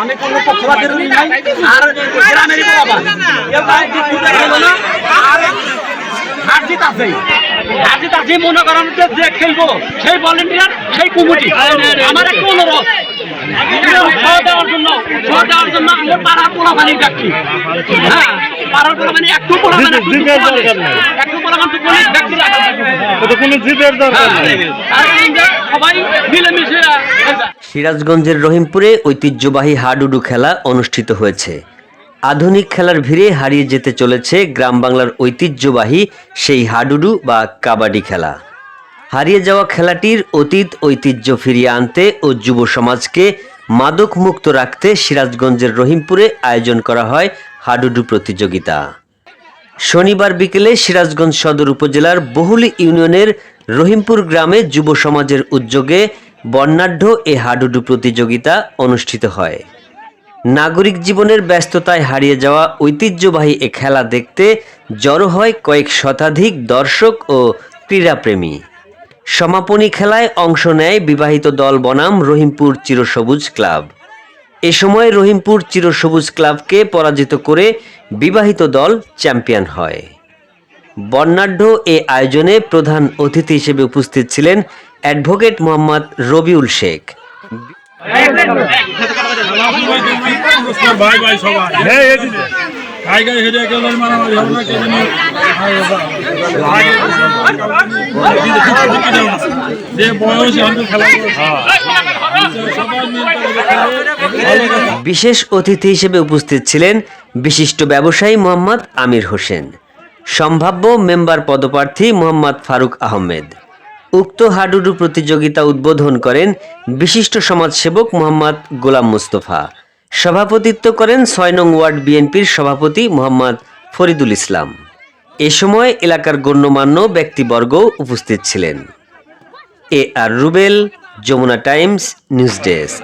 আমি কোনো পক্ষপাতের নাই আর বাবা। আর আছে। আছে মনে করেন যে খেলব সেই ভলেন্টিয়ার সেই কমিটি। আমার একটা অনুরোধ। দেওয়ার জন্য খাওয়া দেওয়ার জন্য আমার পাড়ার পোলা ডাকি হ্যাঁ পাড়ার পোলা একটু পোলা একটু জিতের দরকার নাই। একটু পোলা পানি কোনো ব্যক্তি রাখা কোনো জিতের দরকার সবাই মিলেমিশে। সিরাজগঞ্জের রহিমপুরে ঐতিহ্যবাহী হাডুডু খেলা অনুষ্ঠিত হয়েছে। আধুনিক খেলার ভিড়ে হারিয়ে যেতে চলেছে গ্রাম বাংলার ঐতিহ্যবাহী সেই হাডুডু বা কাবাডি খেলা। হারিয়ে যাওয়া খেলাটির অতীত ঐতিহ্য ফিরিয়ে আনতে ও যুব সমাজকে মাদক মুক্ত রাখতে সিরাজগঞ্জের রহিমপুরে আয়োজন করা হয় হাডুডু প্রতিযোগিতা। শনিবার বিকেলে সিরাজগঞ্জ সদর উপজেলার বহুলি ইউনিয়নের রহিমপুর গ্রামে যুব সমাজের উদ্যোগে বর্ণাঢ্য এ হাডুডু প্রতিযোগিতা অনুষ্ঠিত হয়। নাগরিক জীবনের ব্যস্ততায় হারিয়ে যাওয়া ঐতিহ্যবাহী এ খেলা দেখতে জড়ো হয় কয়েক শতাধিক দর্শক ও ক্রীড়াপ্রেমী। সমাপনী খেলায় অংশ নেয় বিবাহিত দল বনাম রহিমপুর চিরসবুজ ক্লাব। এ সময় রহিমপুর চিরসবুজ ক্লাবকে পরাজিত করে বিবাহিত দল চ্যাম্পিয়ন হয়। বর্ণাঢ্য এ আয়োজনে প্রধান অতিথি হিসেবে উপস্থিত ছিলেন অ্যাডভোকেট মোহাম্মদ রবিউল শেখ। বিশেষ অতিথি হিসেবে উপস্থিত ছিলেন বিশিষ্ট ব্যবসায়ী মোহাম্মদ আমির হোসেন। সম্ভাব্য মেম্বার পদপ্রার্থী মোহাম্মদ ফারুক আহমেদ। উক্ত হাডুডু প্রতিযোগিতা উদ্বোধন করেন বিশিষ্ট সমাজসেবক মোহাম্মদ গোলাম মুস্তফা। সভাপতিত্ব করেন ছয় নং ওয়ার্ড বিএনপির সভাপতি মোহাম্মদ ফরিদুল ইসলাম। এ সময় এলাকার গণ্যমান্য ব্যক্তিবর্গ উপস্থিত ছিলেন। A R Rubel, Jamuna times, news desk.